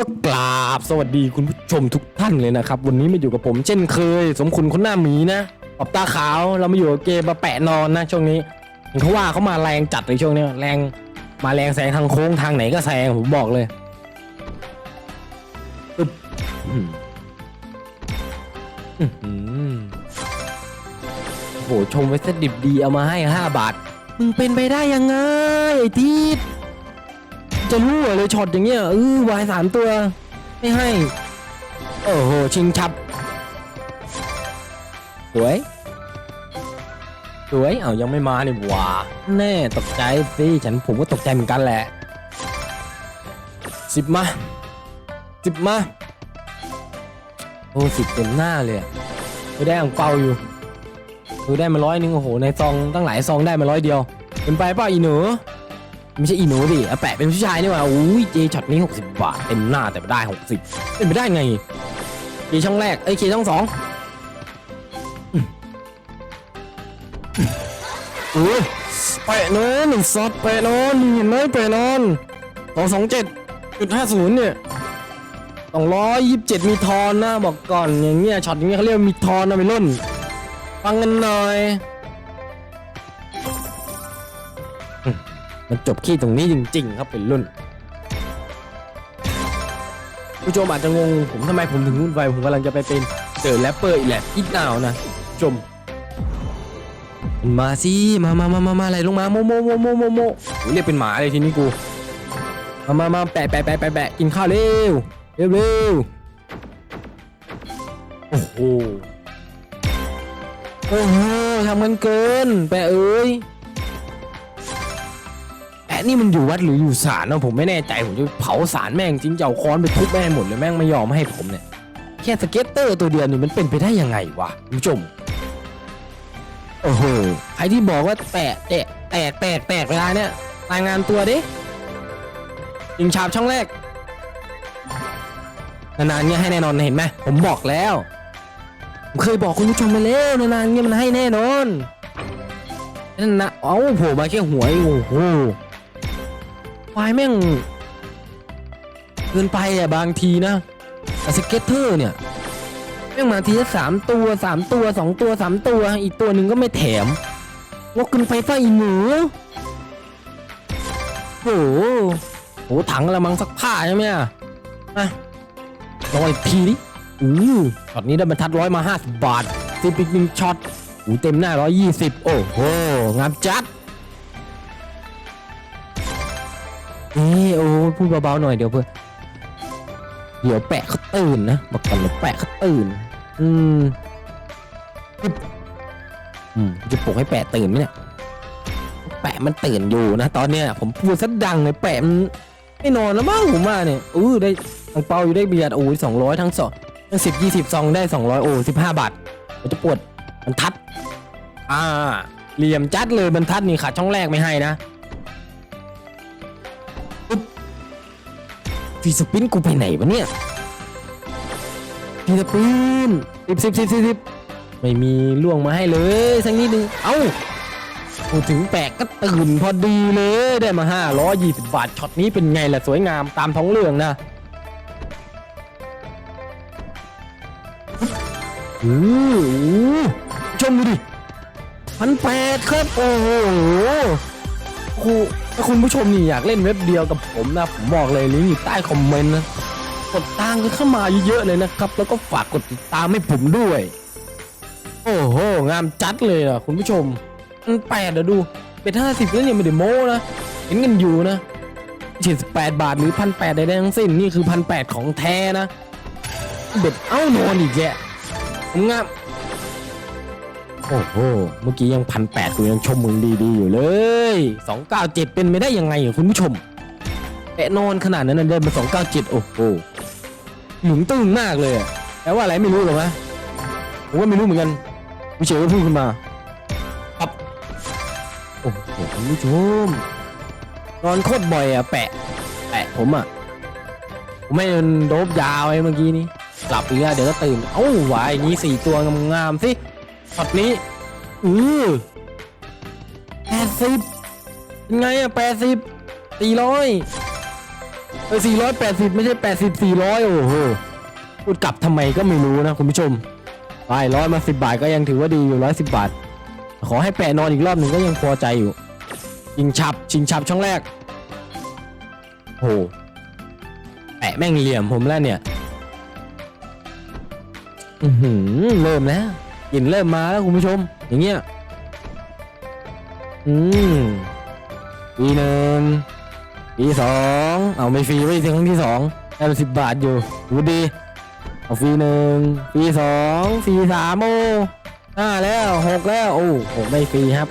ก็กราบสวัสดีคุณผู้ชมทุกท่านเลยนะครับ วันนี้มาอยู่กับผมเช่นเคย สมคุณคนหน้าหมีนะขอบตาขาวเรามาอยู่กับเกมมาแปะนอนนะช่วงนี้เห็นเขาว่าเขามาแรงจัดเลยช่วงนี้แรงมาแรงแซงทางโค้งทางไหนก็แซงผมบอกเลยอึ๊บอืมหือโอ้โหชมไว้เสดิบดีเอามาให้ห้าบาทมึงเป็นไปได้ยังไงไอ้ทีด จะรู้เหรอเลยช็อตอย่างเงี้ยเออวายสามตัว ไม่ให้ โอ้โห ชิงชับ สวย สวย เอายังไม่มานี่หว่า แน่ตกใจสิฉันผมก็ตกใจเหมือนกันแหละสิบมาสิบมา โอ้สิบเต็มหน้าเลยอะไม่ได้อ่างเปาอยู่คือได้มาร้อยนึงโอ้โหในซองตั้งหลายซองได้มาร้อยเดียวเป็นไปเปล่าอีหนู ไม่ใช่อีหนูดิอาแปะเป็นผู้ชายนี่หว่าอุ้ยเจช็อตนี้60 บาท เต็มหน้าแต่ไม่ได้ 60เป็นไปได้ไงเคช่องแรกเอ้ยเคช่องสองอุ้ยแปะนอนหนึ่งซอดแปะนอนเห็นไหมแปะนอนสองสองเจ็ดจุดห้าศูนย์เนี่ยสองร้อยยี่สิบเจ็ดมีทอนนะบอกก่อนอย่างเงี้ยช็อตอย่างเงี้ยเขาเรียกมีทอนนะไปรุ่น ฟังกันหน่อย มันจบที่ตรงนี้จริง ๆ ครับเป็นรุ่นผู้ชมอาจจะงงผมทำไมผมถึงวุ่นวายผมกำลังจะไปเป็นเจอแรปเปอร์อีแลบอีกหนาวนะผู้ชมมาสิมามามามามาอะไรลงมาโมโมโมโมโมโมโหเรียกเป็นหมาเลยทีนี้กูมามามาแปะแปะแปะแปะแปะกินข้าวเร็วเร็วเร็วโอ้โหโอ้โหทำกันเกิน แปะเอ้ย นี่มันอยู่วัดหรืออยู่ศาลนะผมไม่แน่ใจผมจะเผาศาลแม่งจริงจะเอาค้อนไปทุบแม่งหมดเลยแม่งไม่ยอมให้ผมเนี่ยแค่สเก็ตเตอร์ตัวเดียวนี่มันเป็นไปได้ยังไงวะคุณผู้ชมโอ้โหใครที่บอกว่าแตกแตกแตกแตกแตกเวลาเนี่ยรายงานตัวดิยิงฉาบช่องแรกนานๆเนี่ยให้แน่นอนเห็นไหมผมบอกแล้วผมเคยบอกคุณผู้ชมไปแล้วนานๆเนี่ยมันให้แน่นอนนั่นนะเอ้าโผล่มาแค่หัวเองโอ้โห วายแม่งเกินไปอะบางทีนะแต่สเก็ตเตอร์เนี่ยแม่งมาทีละสามตัวสามตัวสองตัวสามตัว อีกตัวหนึ่งก็ไม่แถมว่าเกินไปป่ะอีหนูโอ้โหโหถังละมังซักผ้าใช่ไหมอะอะลองอีกทีดิอู้ช็อตนี้ได้บรรทัดร้อยมาห้าสิบบาทซิปิกหนึ่งช็อตอู้เต็มหน้าร้อยยี่สิบโอ้โหงามจัด เอ้ยโอ้พูดเบาๆหน่อยเดี๋ยวเพื่อเดี๋ยวแปะเขาตื่นนะบอกก่อนเดี๋ยวแปะเขาตื่น อืมอืมจะปลุกให้แปะตื่นไหมเนี่ยแปะมันตื่นอยู่นะตอนเนี้ยผมพูดซะดังเลยแปะมันไม่นอนแล้วมั้งผมว่าเนี่ยอู้ได้ตังเปาอยู่ได้เบียร์โอ้ยสองร้อยทั้งสองทั้งสิบยี่สิบซองได้สองร้อยโอ้สิบห้าบาทมันจะปวดมันทัด อ่าเหลี่ยมจัดเลยบรรทัดนี่ขาดช่องแรกไม่ให้นะ ฟีสปินกูไปไหนวะเนี่ยฟีสปินสิบสิบสิบสิบไม่มีล่วงมาให้เลยสักนิดนึงเอ้าพูดถึงแปลกก็ตื่นพอดีเลยได้มาห้าร้อยี่สิบบาทช็อตนี้เป็นไงล่ะ สวยงามตามท้องเรื่องนะอือชมดูดิพันแปดครับ โอ้โหโอ้โห ถ้าคุณผู้ชมนี่อยากเล่นเว็บเดียวกับผมนะ ผมบอกเลยลิงก์อยู่ใต้คอมเมนต์นะ กดตามกันเข้ามาเยอะๆเลยนะครับ แล้วก็ฝากกดติดตามให้ผมด้วย โอ้โห งามจัดเลยอะคุณผู้ชมมันแปดเดี๋ยวดู เป็นห้าสิบแล้วเนี่ยไม่ได้โม้นะ เห็นกันอยู่นะเจ็ดสิบแปดบาทหรือพันแปดใดๆทั้งสิ้น นี่คือพันแปดของแท้นะ เบ็ดเอ้านอนอีกแยะผมงาม โอ้โห เมื่อกี้ยังพันแปดกูยังชมมึงดีๆอยู่เลยสองเก้าเจ็ดเป็นไม่ได้ยังไงอะคุณผู้ชมแอะนอนขนาดนั้นนะเดินมาสองก้าเจ็ดโอ้โหหมุนตึงมากเลยแปลว่าอะไรไม่รู้หรอกนะผมก็ไม่รู้เหมือนกันผู้เชี่ยวพูดขึ้นมาปับโอ้โหคุณผู้ชม นอนโคตรบ่อยอะแปะ แปะผมอะ ผมไม่โดบยาวไอ้เมื่อกี้นี้หลับอีกแล้วเดี๋ยวก็ตื่น เอ้าวายอย่างนี้สี่ตัวงามๆสิ ช็อตนี้อือแปดสิบเป็นไงอะแปดสิบสี่ร้อยเออสี่ร้อยแปดสิบไม่ใช่แปดสิบสี่ร้อยโอ้โหพูดกลับทำไมก็ไม่รู้นะคุณผู้ชมไปร้อยมาสิบบาทก็ยังถือว่าดีอยู่ร้อยสิบบาท ขอให้แปะนอนอีกรอบหนึ่งก็ยังพอใจอยู่ชิงฉับชิงฉับช่องแรกโหแปะแม่งเหลี่ยมผมแล้วเนี่ย อือหือเริ่มแล้ว กลิ่นเริ่มมาแล้วคุณผู้ชม อย่างเงี้ย อืมปีหนึ่งปีสองเอาไม่ฟรีไว้ถึงครั้งที่สองได้มาสิบบาทอยู่ดูดีเอาฟรีหนึ่งฟรีสองฟรีสามโอ้ห้าแล้วหกแล้วโอ้หกได้ฟรีครับ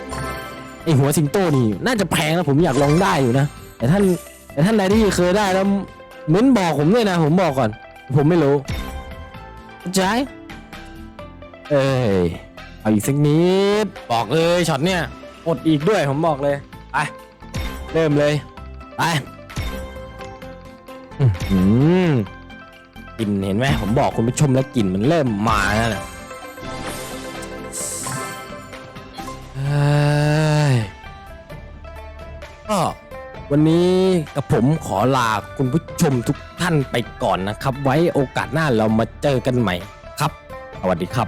ไอหัวสิงโตนี่น่าจะแพงนะผมอยากลองได้อยู่นะแต่ท่านแต่ท่านใดที่เคยได้แล้วเม้นบอกผมด้วยนะ ผมบอกก่อน ผมไม่รู้เข้าใจ เอ้ยเอาอีกสักนิดบอกเลยช็อตเนี่ยอดอีกด้วยผมบอกเลยไปเริ่มเลยไปอื้อหือกลิ่นเห็นไหมผมบอกคุณผู้ชมแล้วกลิ่นมันเริ่มมาแล้วนะเฮ้ยก็วันนี้กับผมขอลาคุณผู้ชมทุกท่านไปก่อนนะครับ ไว้โอกาสหน้าเรามาเจอกันใหม่ครับ สวัสดีครับ